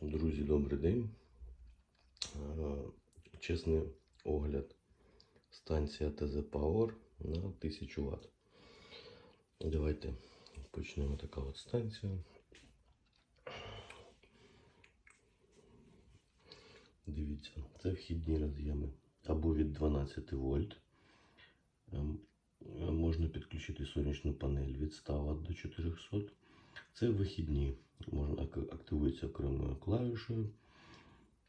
Друзі, добрий день. Чесний огляд. Станція ТЗ Power на 1000 Вт. Давайте почнемо така от станція. Дивіться, це вхідні роз'єми або від 12 вольт. Ем, Можна підключити сонячну панель від 100 Вт до 400. Це вихідні. Можна активується окремою клавішею.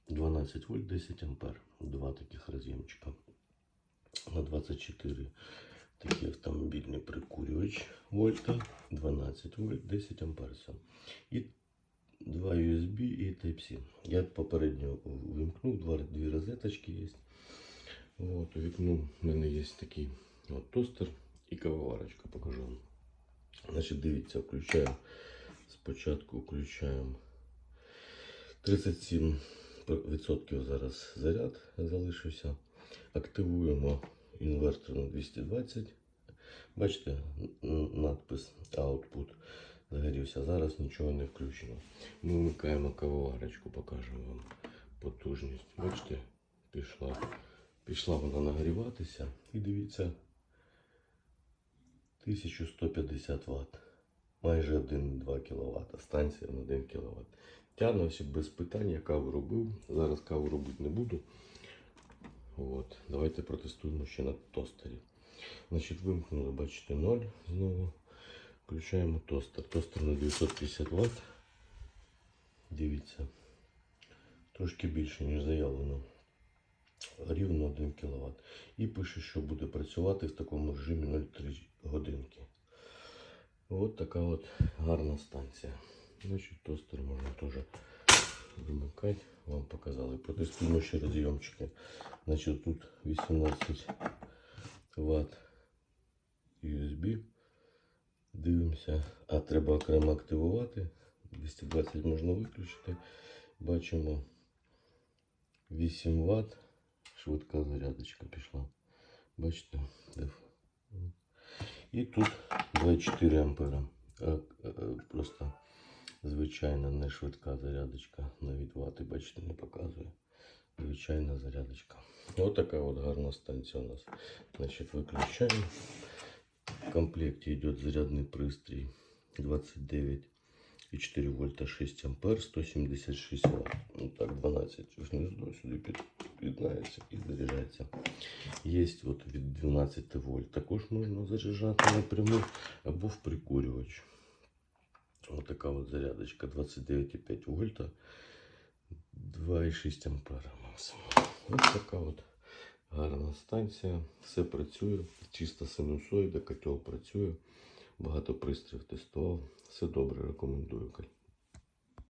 12 вольт 10 ампер. Два таких роз'ємчика. На 24 такий автомобільний прикурювач вольта. 12 вольт 10 ампер. І два USB і Type-C. Я попередньо вимкнув, дві розеточки є. От, у вікну в мене є такий от, тостер і кавоварочка. Покажу вам. Значить, дивіться, включаю. Спочатку включаємо 37% зараз заряд залишився. Активуємо інвертор на 220. Бачите, надпис Output загорівся. Зараз нічого не включено. Ми вмикаємо кавоварочку, покажемо вам потужність. Бачите, пішла, пішла вона нагріватися. І дивіться, 1150 Вт майже 1,2 кВт. Станція на 1 кВт. Тягнувся без питань, я каву робив. Зараз каву робити не буду. От. Давайте протестуємо ще на тостері. Значить, вимкнули, бачите, 0 знову. Включаємо тостер. Тостер на 950 Вт. Дивіться. Трошки більше, ніж заявлено. Рівно 1 кВт. І пише, що буде працювати в такому режимі 0,3 годинки. От така от гарна станція. Значить, тостер можна теж вимикати. Вам показали. Протестуємо ще розйомчики. Значить, тут 18 Вт USB. Дивимося. А треба окремо активувати. 220 можна виключити. Бачимо 8 Вт. Швидка зарядочка пішла. Бачите? І тут 24 ампера. Е, е, е, Просто звичайна не швидка зарядочка. Навіть вати, бачите, не показує. Звичайна зарядочка. Ось така от гарна станція у нас. Значить, виключаємо. В комплекті йде зарядний пристрій 29,4 вольта 6 ампер 176 Вт. Ну так, 12 внизу сюди під, під'єднається і заряджається. Є от від 12 вольт. Також можна заряджати напряму або в прикурювач. Ось така от зарядочка 29,5 вольта 2,6 ампера максимум. Ось така гарна станція. Все працює. Чиста синусоїда, котел працює. Багато пристроїв тестував. Все добре, рекомендую.